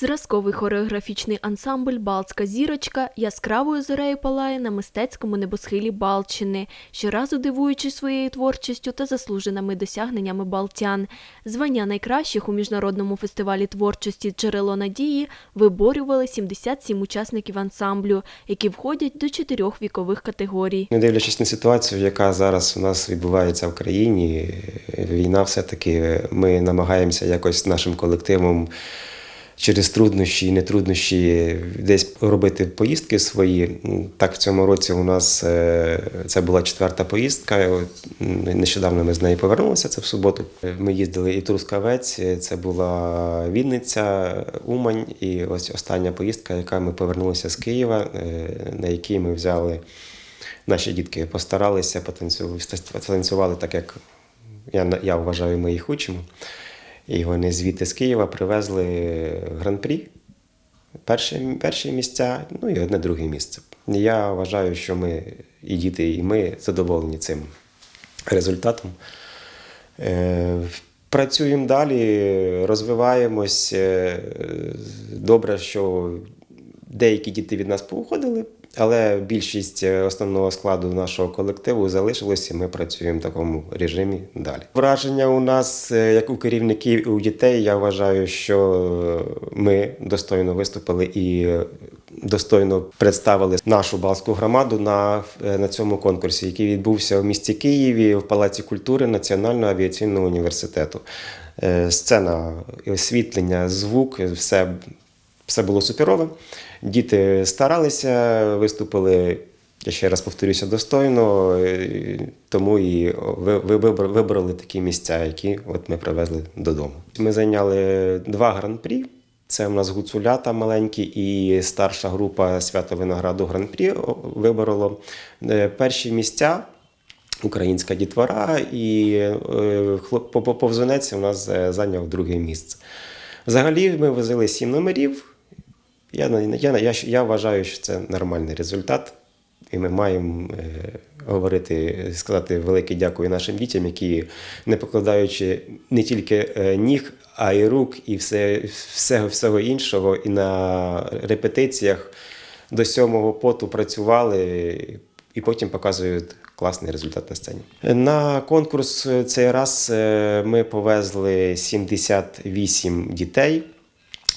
Зразковий хореографічний ансамбль Балтська зірочка яскравою зорею палає на мистецькому небосхилі Балтщини, щоразу дивуючи своєю творчістю та заслуженими досягненнями балтян. Звання найкращих у міжнародному фестивалі творчості Джерело надії виборювали 77 учасників ансамблю, які входять до чотирьох вікових категорій. Не дивлячись на ситуацію, яка зараз у нас відбувається в країні, війна все-таки ми намагаємося якось нашим колективом через труднощі і нетруднощі десь робити поїздки свої. Так, в цьому році у нас е, це була четверта поїздка. Нещодавно ми з неї повернулися, це в суботу. Ми їздили і Трускавець, це була Вінниця, Умань, і ось остання поїздка, яка ми повернулися з Києва, е, на якій ми взяли. Наші дітки постаралися, потанцювали, танцювали так, як я, я вважаю, ми їх учимо. І вони звідти з Києва привезли гран-прі, перші, перші місця, ну і одне друге місце. Я вважаю, що ми, і діти, і ми задоволені цим результатом. Е, Працюємо далі, розвиваємось. Е, Добре, що деякі діти від нас повиходили, але більшість е, основного складу нашого колективу залишилося, ми працюємо в такому режимі далі. Враження у нас, е, як у керівників і у дітей, я вважаю, що ми достойно виступили і е, достойно представили нашу балську громаду на, е, на цьому конкурсі, який відбувся в місті Києві в Палаці культури Національного авіаційного університету. Е, Сцена, освітлення, звук, все все було суперове. Діти старалися, виступили, я ще раз повторюся, достойно, е, тому і ви- ви- вибрали такі місця, які от ми привезли додому. Ми зайняли два гран-прі. Це у нас гуцулята маленькі і старша група свято винограду гран-прі вибороло Е, перші місця. Українська дітвора і е, хлоп- повзунець у нас зайняв друге місце. Взагалі ми возили сім номерів. Я, я, я, я вважаю, що це нормальний результат. І ми маємо е, говорити, сказати велике дякую нашим дітям, які, не покладаючи не тільки е, ніг, а й рук, і все, всього, всього іншого, і на репетиціях до сьомого поту працювали, і потім показують класний результат на сцені. На конкурс цей раз е, ми повезли 78 дітей,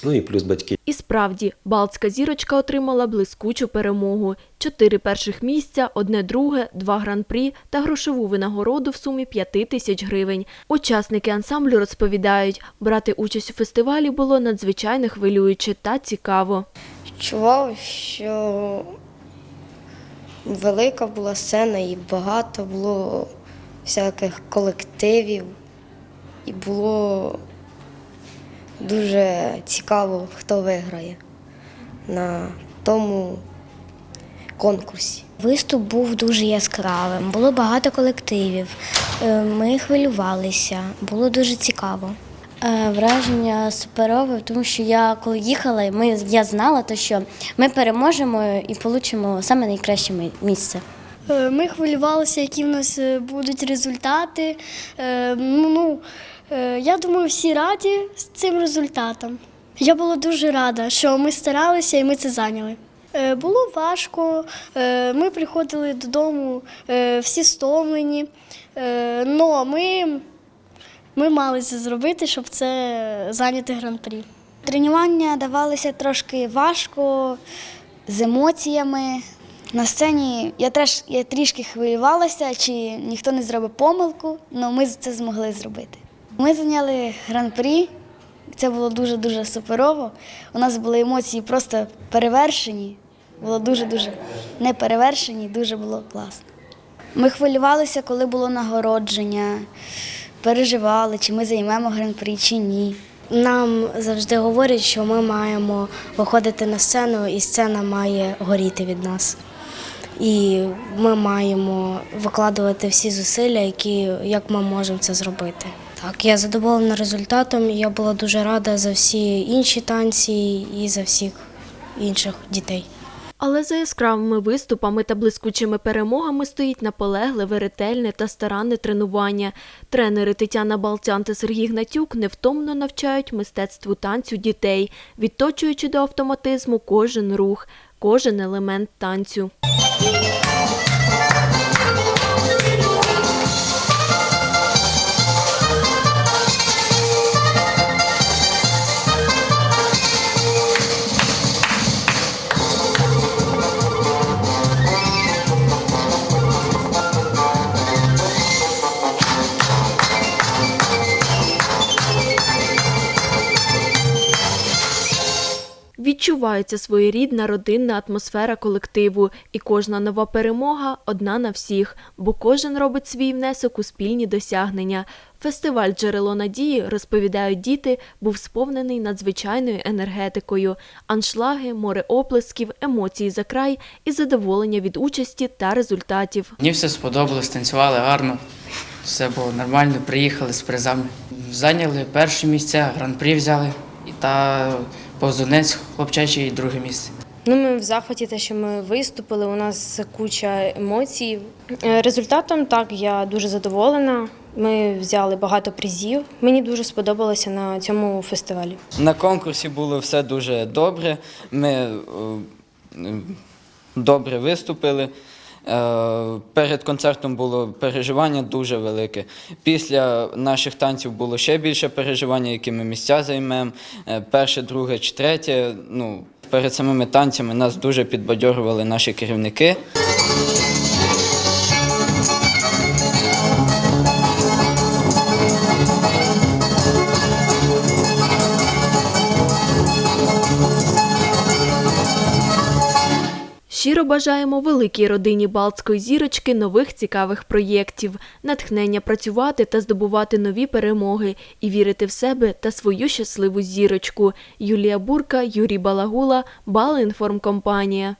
ну і плюс батьки. І справді, Балтська зірочка отримала блискучу перемогу: чотири перших місця, одне друге, два гран-прі та грошову винагороду в сумі 5 тисяч гривень. Учасники ансамблю розповідають, брати участь у фестивалі було надзвичайно хвилююче та цікаво. Чував, що велика була сцена і багато було всяких колективів, і було дуже цікаво, хто виграє на тому конкурсі. Виступ був дуже яскравим, було багато колективів. Е, Ми хвилювалися, було дуже цікаво. Е, Враження суперове, тому що я коли їхала, ми, я знала, то, що ми переможемо і отримаємо саме найкраще місце. Е, Ми хвилювалися, які в нас будуть результати. Ну, ну, я думаю, всі раді з цим результатом. Я була дуже рада, що ми старалися і ми це зайняли. Е, Було важко, е, ми приходили додому е, всі стомлені, але ми, ми мали це зробити, щоб це зайняти гран-прі. Тренування давалося трошки важко, з емоціями. На сцені я, треш, я трішки хвилювалася, чи ніхто не зробив помилку, але ми це змогли зробити. Ми зайняли гран-прі, це було дуже-дуже суперово. У нас були емоції просто перевершені. Було дуже-дуже не перевершені, дуже було класно. Ми хвилювалися, коли було нагородження, переживали, чи ми займемо гран-прі, чи ні. Нам завжди говорять, що ми маємо виходити на сцену, і сцена має горіти від нас. І ми маємо викладувати всі зусилля, які як ми можемо це зробити. Так, я задоволена результатом. Я була дуже рада за всі інші танці і за всіх інших дітей. Але за яскравими виступами та блискучими перемогами стоїть наполегливе, ретельне та старанне тренування. Тренери Тетяна Балтян та Сергій Гнатюк невтомно навчають мистецтву танцю дітей, відточуючи до автоматизму кожен рух, кожен елемент танцю. Відчувається своєрідна родинна атмосфера колективу, і кожна нова перемога одна на всіх, бо кожен робить свій внесок у спільні досягнення. Фестиваль Джерело надії, розповідають діти, був сповнений надзвичайною енергетикою, аншлаги, море оплесків, емоції за край і задоволення від участі та результатів. Мені все сподобалось, танцювали гарно, все було нормально, приїхали з призами. Зайняли перше місце, гран-прі взяли та повзунець хлопчачий друге місце. Ну, ми в захваті, те, що ми виступили, у нас куча емоцій. Е, Результатом так, я дуже задоволена. Ми взяли багато призів. Мені дуже сподобалося на цьому фестивалі. На конкурсі було все дуже добре. Ми е, добре виступили. Е, Перед концертом було переживання дуже велике. Після наших танців було ще більше переживання, які ми місця займемо. Е, Перше, друге чи третє. Ну, перед самими танцями нас дуже підбадьорювали наші керівники. Бажаємо великій родині Балтської зірочки нових цікавих проєктів, натхнення працювати та здобувати нові перемоги і вірити в себе та свою щасливу зірочку. Юлія Бурка, Юрій Балагула, Балинформкомпанія.